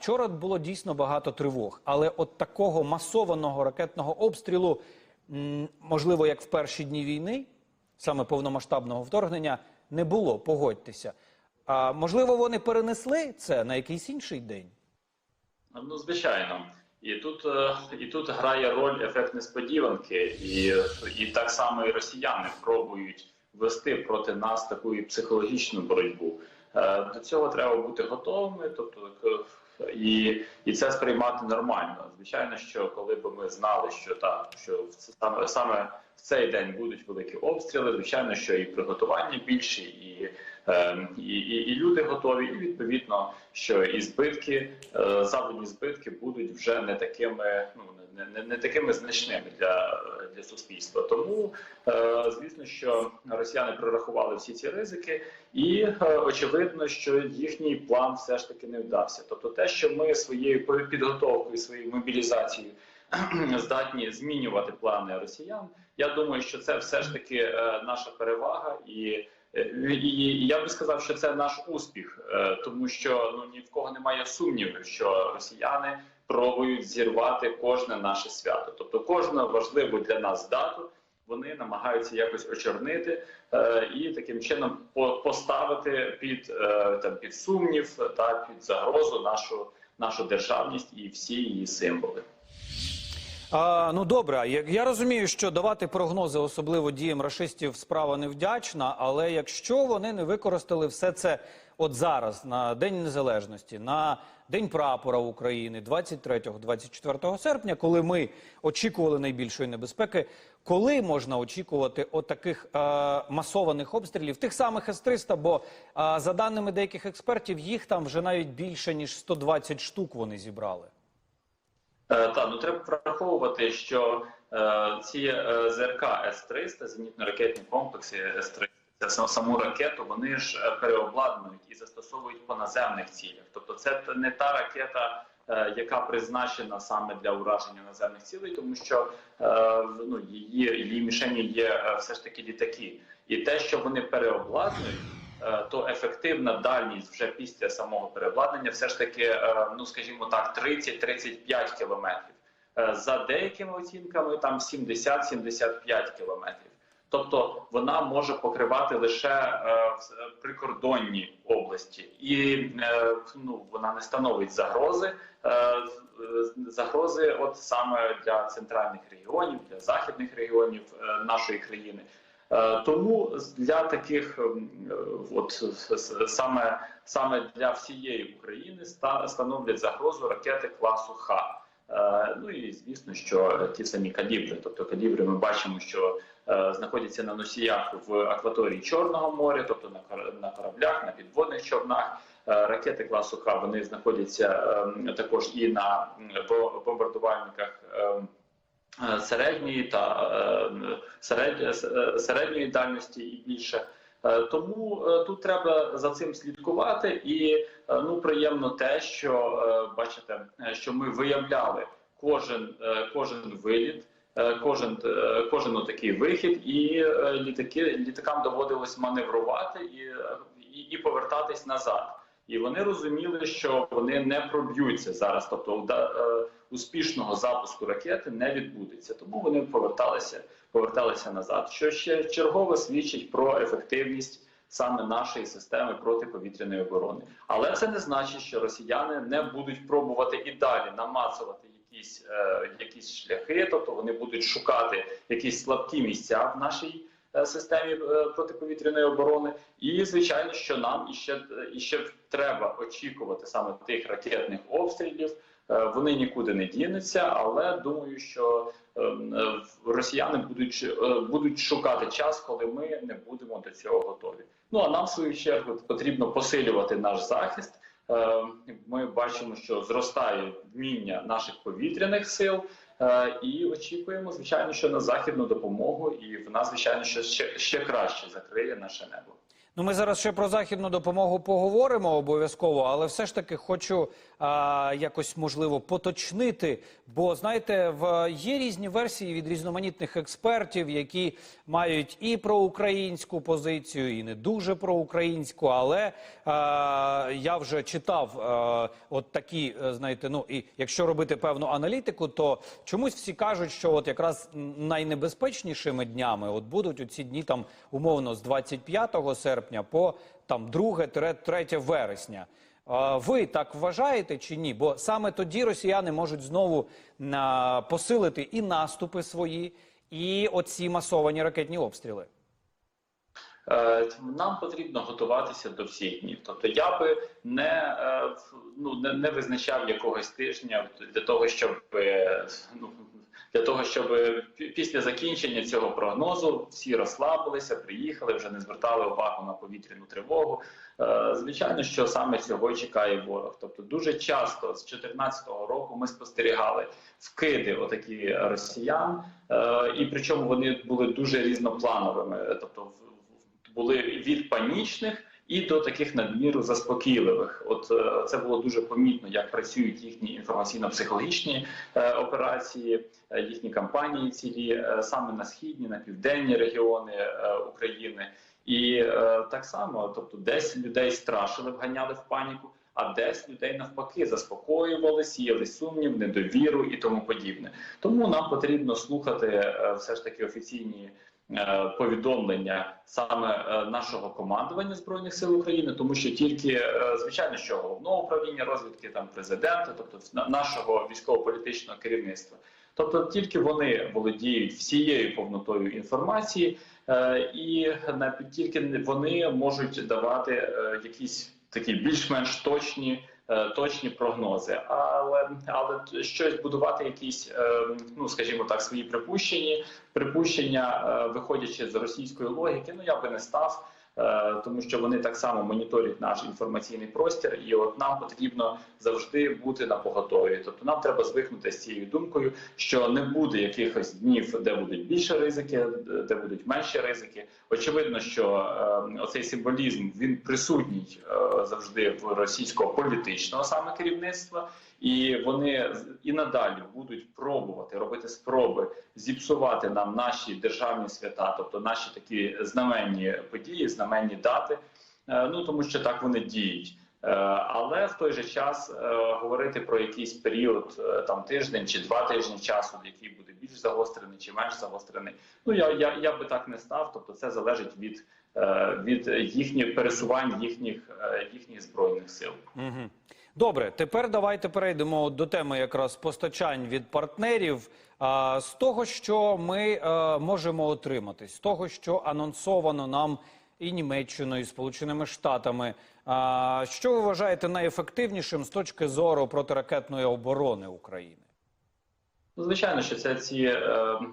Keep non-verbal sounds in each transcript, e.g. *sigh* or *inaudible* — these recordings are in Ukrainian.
Вчора було дійсно багато тривог, але от такого масованого ракетного обстрілу, можливо, як в перші дні війни, саме повномасштабного вторгнення, не було. Погодьтеся. А можливо, вони перенесли це на якийсь інший день. Ну, звичайно. І тут, е, і тут грає роль ефект несподіванки, і, і так само і росіяни пробують вести проти нас таку психологічну боротьбу. Е, До цього треба бути готовими, тобто е, і, і це сприймати нормально. Звичайно, що коли б ми знали, що так, що в саме саме в цей день будуть великі обстріли, звичайно, що і приготування більші, і, е, і, і, і люди готові, і відповідно, що і збитки, е, завдані збитки будуть вже не такими, ну не, не, не такими значними для, для суспільства. Тому е, звісно, що росіяни прорахували всі ці ризики, і е, очевидно, що їхній план все ж таки не вдався. Тобто, те, що ми своєю підготовкою, своєю мобілізацією *clears throat* здатні змінювати плани росіян. Я думаю, що це все ж таки е, наша перевага, і, е, і, я би сказав, що це наш успіх, е, тому що ну ні в кого немає сумнівів, що росіяни пробують зірвати кожне наше свято, тобто кожну важливу для нас дату. Вони намагаються якось очорнити е, і таким чином по, поставити під е, там під сумнів та під загрозу нашу нашу державність і всі її символи. А, ну добре, як я розумію, що давати прогнози, особливо діям рашистів, справа невдячна. Але якщо вони не використали все це от зараз, на День Незалежності, на День прапора України, 23-24 серпня, коли ми очікували найбільшої небезпеки, коли можна очікувати от таких е, масованих обстрілів, тих самих С-300, бо е, за даними деяких експертів, їх там вже навіть більше ніж 120 штук вони зібрали. Е, Та ну треба враховувати, що е, ці е, ЗРК С-300, зенітно-ракетні комплекси С-300, це сам- саму ракету, вони ж е, переобладнують і застосовують по наземних цілях. Тобто, це не та ракета, е, яка призначена саме для ураження наземних цілей, тому що е, ну, її, її мішені є все ж таки літаки. І те, що вони переобладнують. То ефективна дальність вже після самого переобладнання, все ж таки, ну скажімо так, 30-35 кілометрів. За деякими оцінками там 70-75 кілометрів. Тобто вона може покривати лише е, в- прикордонні області, і е, ну вона не становить загрози. е, Загрози, от саме для центральних регіонів, для західних регіонів е, нашої країни. Е, Тому для таких, е, от саме саме для всієї України ста- становлять загрозу ракети класу Х. Е, Ну і звісно, що ті самі калібри, тобто калібри, ми бачимо, що е, знаходяться на носіях в акваторії Чорного моря, тобто на кор- на кораблях, на підводних човнах. Е, Ракети класу Х вони знаходяться ем, також і на бомбардувальниках. ем, середньої та е, серед, е, середньої дальності і більше. Е, Тому е, тут треба за цим слідкувати, і е, ну приємно те, що бачите, що ми виявляли кожен кожен виліт, кожен кожен такий вихід, і літаки літакам доводилось маневрувати і, і, і повертатись назад. І вони розуміли, що вони не проб'ються зараз, тобто успішного запуску ракети не відбудеться. Тому вони поверталися, поверталися назад. Що ще чергово свідчить про ефективність саме нашої системи протиповітряної оборони. Але це не значить, що росіяни не будуть пробувати і далі намацувати якісь, е, якісь шляхи, тобто вони будуть шукати якісь слабкі місця в нашій. е, Системі е, протиповітряної оборони, і звичайно, що нам іще іще треба очікувати саме тих ракетних обстрілів. Е, Вони нікуди не дінуться, але думаю, що ем, е, росіяни будуть е, будуть шукати час, коли ми не будемо до цього готові. Ну а нам в свою чергу потрібно посилювати наш захист. Ми бачимо, що зростає вміння наших повітряних сил. І очікуємо, звичайно, що на західну допомогу, і вона, звичайно, що ще, ще краще закриє наше небо. Ну, ми зараз ще про західну допомогу поговоримо обов'язково, але все ж таки хочу а, якось можливо поточнити. Бо знаєте, в є різні версії від різноманітних експертів, які мають і проукраїнську позицію, і не дуже проукраїнську. Але а, я вже читав а, от такі, е, знаєте, ну і якщо робити певну аналітику, то чомусь всі кажуть, що от якраз найнебезпечнішими днями от будуть оці дні там умовно з 25 серпня по там 2-3 вересня. Ви так вважаєте чи ні? Бо саме тоді росіяни можуть знову посилити і наступи свої, і оці масовані ракетні обстріли. Е, Нам потрібно готуватися до всіх днів. Тобто я би не, е, ну, не, не визначав якогось тижня для того, щоб е, ну, для того, щоб після закінчення цього прогнозу всі розслабилися, приїхали, вже не звертали увагу на повітряну тривогу. Е, Звичайно, що саме цього чекає ворог. Тобто, дуже часто з 2014 року ми спостерігали вкиди отакі росіян, е, і причому вони були дуже різноплановими. Тобто, були від панічних і до таких надміру заспокійливих. От е, це було дуже помітно, як працюють їхні інформаційно-психологічні е, операції, е, їхні кампанії цілі саме на східні, на південні регіони України. І так само, тобто, десь людей страшили, вганяли в паніку, а десь людей навпаки заспокоювали, сіяли сумнів, недовіру і тому подібне. Тому нам потрібно слухати все ж таки офіційні повідомлення саме е, нашого командування збройних сил України, тому що тільки е, звичайно, що головного управління розвідки, там президента, тобто на- нашого військово-політичного керівництва. Тобто тільки вони володіють всією повнотою інформації, е, і тільки вони можуть давати е, якісь такі більш-менш точні. Е, Точні прогнози, але але щось будувати, якісь, е, ну скажімо так, свої припущення, припущення, виходячи з російської логіки, ну я би не став, тому що вони так само моніторять наш інформаційний простір, і от нам потрібно завжди бути на поготові. Тобто нам треба звикнути з цією думкою, що не буде якихось днів, де будуть більше ризики, де будуть менші ризики. Очевидно, що е, оцей символізм він присутній е, завжди в російського політичного саме керівництва. І вони і надалі будуть пробувати робити спроби зіпсувати нам наші державні свята, тобто наші такі знаменні події, знаменні дати. Е, Ну тому що так вони діють. Е, Але в той же час е, говорити про якийсь період там тиждень чи два тижні часу, який буде більш загострений чи менш загострений. Ну я, я, я би так не став. Тобто, це залежить від, від їхніх пересувань їхніх, їхніх збройних сил. Угу. Добре, тепер давайте перейдемо до теми якраз постачань від партнерів. А, з того, що ми е, можемо отримати, з того, що анонсовано нам і Німеччиною, і Сполученими Штатами. А, що ви вважаєте найефективнішим з точки зору протиракетної оборони України? Ну, звичайно, що це ці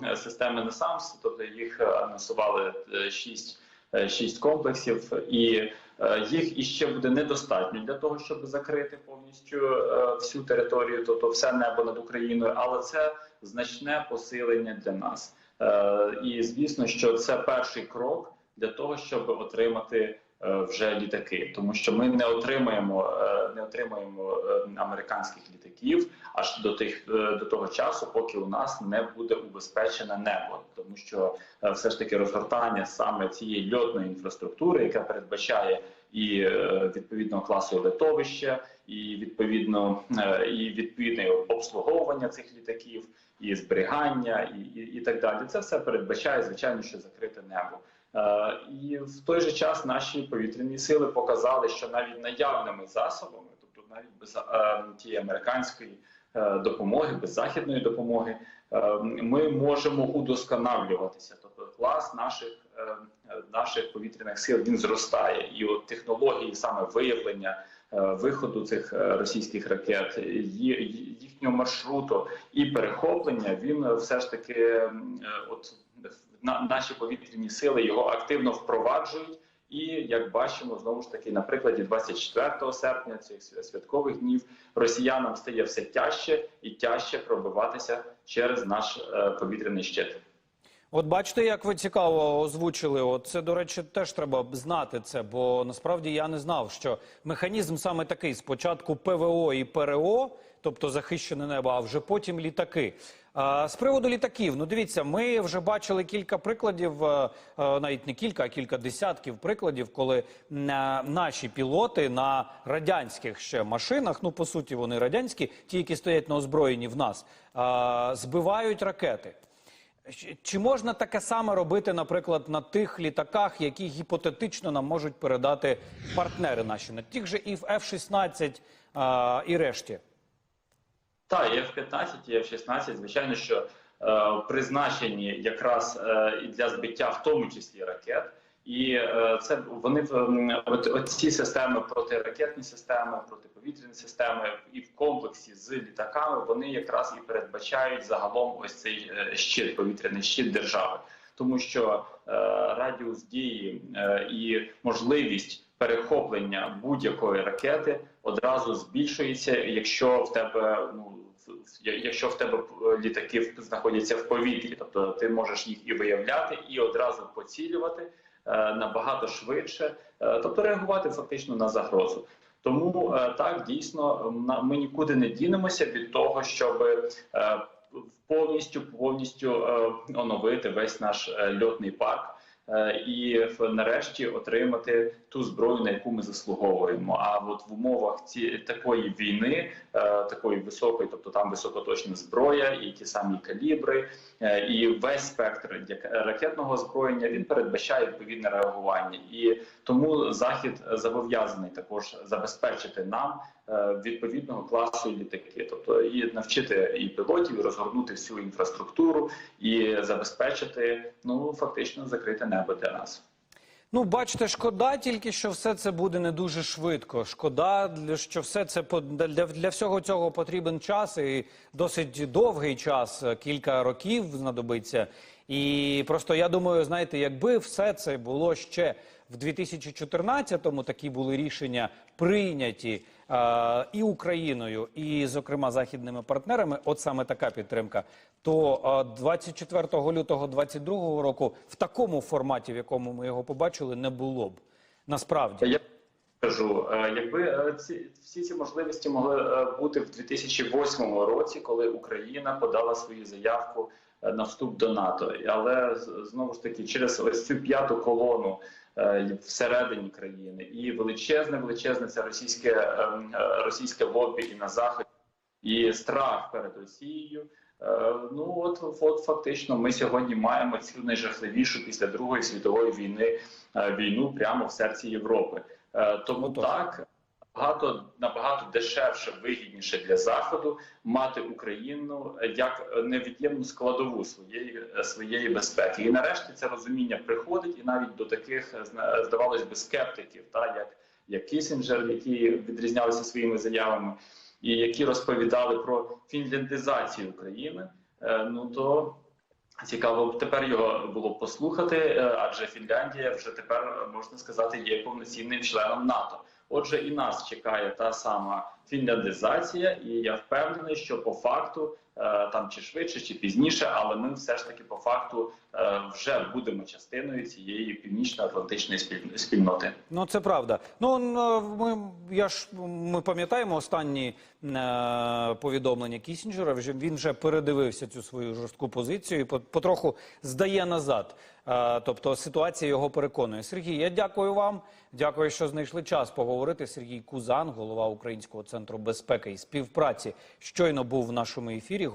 е, системи NASAMS, тобто їх анонсували е, шість, е, шість комплексів, і їх іще буде недостатньо для того, щоб закрити повністю е, всю територію, тобто все небо над Україною, але це значне посилення для нас. Е, і звісно, що це перший крок для того, щоб отримати. Е, Вже літаки, тому що ми не отримаємо, е, не отримаємо е, американських літаків аж до тих до того часу, поки у нас не буде убезпечене небо, тому що все ж таки розгортання саме цієї льотної інфраструктури, яка передбачає і відповідного класу летовища, і відповідно і відповідне обслуговування цих літаків, і зберігання, і, і, і так далі. Це все передбачає звичайно, що закрите небо. Е, І в той же час наші повітряні сили показали, що навіть наявними засобами, тобто навіть без е, тієї американської е, допомоги, без західної допомоги, ми можемо удосконалюватися. Тобто клас наших наших повітряних сил він зростає, і от технології саме виявлення. Виходу цих російських ракет, їхнього маршруту і перехоплення, він все ж таки, от на наші повітряні сили його активно впроваджують. І як бачимо, знову ж таки, на прикладі 24 серпня цих святкових днів росіянам стає все тяжче і тяжче пробиватися через наш е, повітряний щит. От бачите, як ви цікаво озвучили. От це, до речі, теж треба знати це, бо насправді я не знав, що механізм саме такий: спочатку ПВО і ПРО, тобто захищене небо, а вже потім літаки. З приводу літаків, ну дивіться, ми вже бачили кілька прикладів, е, е, навіть не кілька, а кілька десятків прикладів, коли е, наші пілоти на радянських ще машинах, ну по суті, вони радянські, ті, які стоять на озброєнні в нас, збивають ракети. Чи можна таке саме робити, наприклад, на тих літаках, які гіпотетично нам можуть передати партнери наші, на тих же і в F-16 і решті? Так, є F-15, є F-16, звичайно, що е, призначені якраз е, і для збиття, в тому числі ракет. І е, це вони м, от, системи протиракетні системи, протиповітряні системи, і в комплексі з літаками вони якраз і передбачають загалом ось цей е, щит, повітряний щит держави, тому що е, радіус дії е, і можливість перехоплення будь-якої ракети одразу збільшується, якщо в тебе ну якщо в тебе літаки знаходяться в повітрі, тобто ти можеш їх і виявляти, і одразу поцілювати е, набагато швидше, е, тобто реагувати фактично на загрозу. Тому е, так дійсно ми нікуди не дінемося від того, щоб повністю повністю оновити весь наш льотний парк. Е, І нарешті отримати ту зброю, на яку ми заслуговуємо. А от в умовах ці такої війни, е, такої високої, тобто там високоточна зброя, і ті самі калібри, е, і весь спектр ракетного озброєння він передбачає відповідне реагування, і тому захід зобов'язаний також забезпечити нам відповідного класу літаки, тобто і навчити і пілотів, і розгорнути всю інфраструктуру, і забезпечити ну фактично закрите небо для нас. Ну, бачите, шкода тільки, що все це буде не дуже швидко. Шкода, що все це для, для всього цього потрібен час і досить довгий час, е, кілька років знадобиться. І просто я думаю, знаєте, якби все це було ще в 2014-му, такі були рішення прийняті е, і Україною, і, зокрема, західними партнерами, от саме така підтримка, то е, 24 лютого 2022 року в такому форматі, в якому ми його побачили, не було б. Насправді. Кажу, е, якби е, ці всі ці можливості могли е, бути в 2008 році, коли Україна подала свою заявку на вступ до НАТО, але знову ж таки через ось цю п'яту колону всередині країни і величезне, величезне це російське е, е, російське лобі і на заході, і страх перед Росією. Е, Ну от, от фактично, ми сьогодні маємо цю найжахливішу після Другої світової війни е, війну прямо в серці Європи. Е, Тому Отож. так набагато набагато дешевше, вигідніше для заходу мати Україну як невід'ємну складову своєї своєї безпеки. І нарешті це розуміння приходить, і навіть до таких здавалось би скептиків, та як, як Кісінджер, які відрізнялися своїми заявами, і які розповідали про фінляндизацію України. Е, Ну то Цікаво тепер його було послухати, е, адже Фінляндія вже тепер можна сказати є повноцінним членом НАТО. Отже, і нас чекає та сама фінляндизація, і я впевнений, що по факту е, там чи швидше, чи пізніше, але ми все ж таки по факту е, вже будемо частиною цієї північно-атлантичної спіль- спільноти. Ну, це правда. Ну, ми, я ж, ми пам'ятаємо останні е, повідомлення Кісінджера. Вже- Він вже передивився цю свою жорстку позицію і по- потроху здає назад. Е, тобто ситуація його переконує. Сергій, я дякую вам. Дякую, що знайшли час поговорити. Сергій Кузан, голова Українського центру безпеки і співпраці, щойно був в нашому ефірі.